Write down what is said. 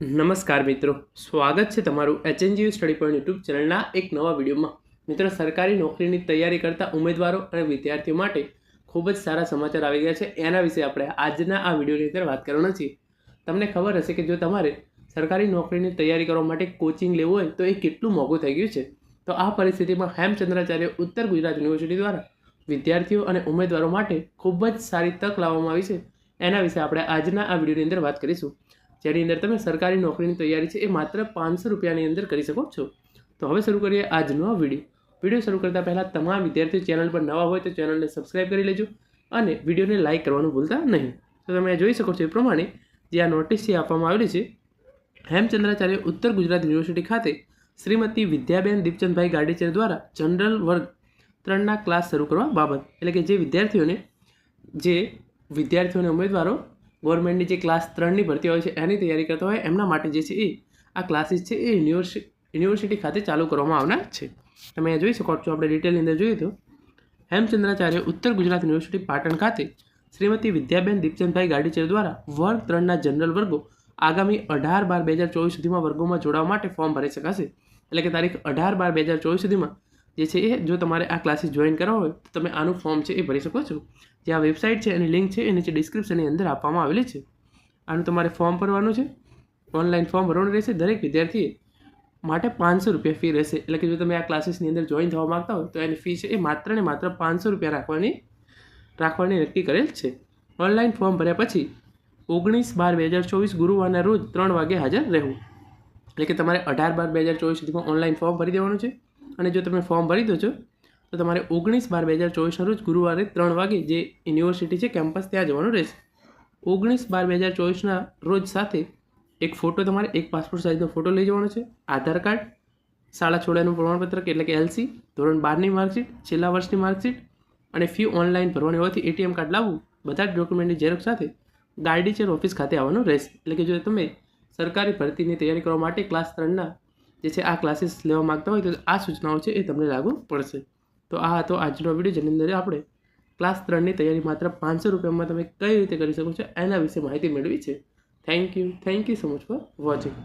નમસ્કાર મિત્રો. સ્વાગત છે તમારું એચએનજીયુ સ્ટડી પોઈન્ટ યુટ્યુબ ચેનલના એક નવા વિડીયોમાં. મિત્રો, સરકારી નોકરીની તૈયારી કરતા ઉમેદવારો અને વિદ્યાર્થીઓ માટે ખૂબ જ સારા સમાચાર આવી ગયા છે. એના વિશે આપણે આજના આ વિડીયોની અંદર વાત કરવાના છીએ. તમને ખબર હશે કે જો તમારે સરકારી નોકરીની તૈયારી કરવા માટે કોચિંગ લેવું હોય, તો એ કેટલું મોંઘું થઈ ગયું છે. તો આ પરિસ્થિતિમાં હેમચંદ્રાચાર્ય ઉત્તર ગુજરાત યુનિવર્સિટી દ્વારા વિદ્યાર્થીઓ અને ઉમેદવારો માટે ખૂબ જ સારી તક લાવવામાં આવી છે. એના વિશે આપણે આજના આ વિડીયોની અંદર વાત કરીશું. જેની અંદર તમે સરકારી નોકરીની તૈયારી છે એ માત્ર પાંચસો રૂપિયાની અંદર કરી શકો છો. તો હવે શરૂ કરીએ આજનો આ વીડિયો. વીડિયો શરૂ કરતાં પહેલાં તમામ વિદ્યાર્થીઓ ચેનલ પર નવા હોય તો ચેનલને સબસ્ક્રાઈબ કરી લેજો અને વિડીયોને લાઇક કરવાનું ભૂલતા નહીં. તો તમે જોઈ શકો છો એ પ્રમાણે જે આ નોટિસ છે આપવામાં આવેલી છે. હેમચંદ્રાચાર્ય ઉત્તર ગુજરાત યુનિવર્સિટી ખાતે શ્રીમતી વિદ્યાબેન દીપચંદભાઈ ગાડીચેર દ્વારા જનરલ વર્ગ ત્રણના ક્લાસ શરૂ કરવા બાબત. એટલે કે જે વિદ્યાર્થીઓને જે વિદ્યાર્થીઓને ઉમેદવારો ગવર્મેન્ટની જે ક્લાસ ત્રણની ભરતી હોય છે, એની તૈયારી કરતા હોય, એમના માટે જે છે એ આ ક્લાસીસ છે એ યુનિવર્સિટી ખાતે ચાલુ કરવામાં આવનાર છે. તમે અહીંયા જોઈ શકો છો, આપણે ડિટેલની અંદર જોઈએ તો હેમચંદ્રાચાર્ય ઉત્તર ગુજરાત યુનિવર્સિટી પાટણ ખાતે શ્રીમતી વિદ્યાબેન દીપચંદભાઈ ગાડીચર દ્વારા વર્ગ ત્રણના જનરલ વર્ગો આગામી અઢાર બાર બે હજાર ચોવીસ સુધીમાં વર્ગોમાં જોડાવા માટે ફોર્મ ભરી શકાશે. એટલે કે તારીખ અઢાર બાર બે હજાર ચોવીસ સુધીમાં જે છે એ જો તમારે આ ક્લાસીસ જોઈન કરવા હોય, તો તમે આનું ફોર્મ છે એ ભરી શકો છો. જે આ વેબસાઇટ છે એની લિંક છે એ નીચે ડિસ્ક્રિપ્શનની અંદર આપવામાં આવેલી છે. આનું તમારે ફોર્મ ભરવાનું છે. ઓનલાઈન ફોર્મ ભરવાનું રહેશે. દરેક વિદ્યાર્થીએ માટે પાંચસો રૂપિયા ફી રહેશે. એટલે કે જો તમે આ ક્લાસીસની અંદર જોઈન થવા માગતા હોય, તો એની ફી છે એ માત્ર ને માત્ર પાંચસો રૂપિયા રાખવાની રાખવાની નક્કી કરેલ છે. ઓનલાઈન ફોર્મ ભર્યા પછી ઓગણીસ બાર બે હજાર ચોવીસ ગુરુવારના રોજ ત્રણ વાગે હાજર રહેવું. એટલે કે તમારે અઢાર બાર બે હજાર ચોવીસ સુધીમાં ઓનલાઈન ફોર્મ ભરી દેવાનું છે. અને જો તમે ફોર્મ ભરી દો છો, તો તમારે ઓગણીસ બાર બે હજાર ચોવીસના રોજ ગુરુવારે ત્રણ વાગે જે યુનિવર્સિટી છે કેમ્પસ ત્યાં જવાનું રહેશે. ઓગણીસ બાર બે હજાર ચોવીસના રોજ સાથે એક ફોટો તમારે, એક પાસપોર્ટ સાઇઝનો ફોટો લઈ જવાનો છે, આધાર કાર્ડ, શાળા છોડ્યાનું પ્રમાણપત્ર એટલે કે એલસી ધોરણ બારની માર્કશીટ છેલ્લા વર્ષની માર્કશીટ અને ફી ઓનલાઈન ભરવાની. હોવાથી એટીએમ કાર્ડ લાવવું, બધા જ ડોક્યુમેન્ટની ઝેરોક્ષ સાથે ગાર્ડીચર ઓફિસ ખાતે આવવાનું રહેશે. એટલે કે જો તમે સરકારી ભરતીની તૈયારી કરવા માટે ક્લાસ ત્રણના જે છે આ ક્લાસીસ લેવા માગતા હોય તો આ સૂચનાઓ છે એ તમને લાગુ પડશે. તો આ હતો આજનો વીડિયો જેની અંદર આપણે ક્લાસ ત્રણની તૈયારી માત્ર પાંચસો રૂપિયામાં તમે કઈ રીતે કરી શકો છો એના વિશે માહિતી મેળવી છે. Thank you thank you so much for watching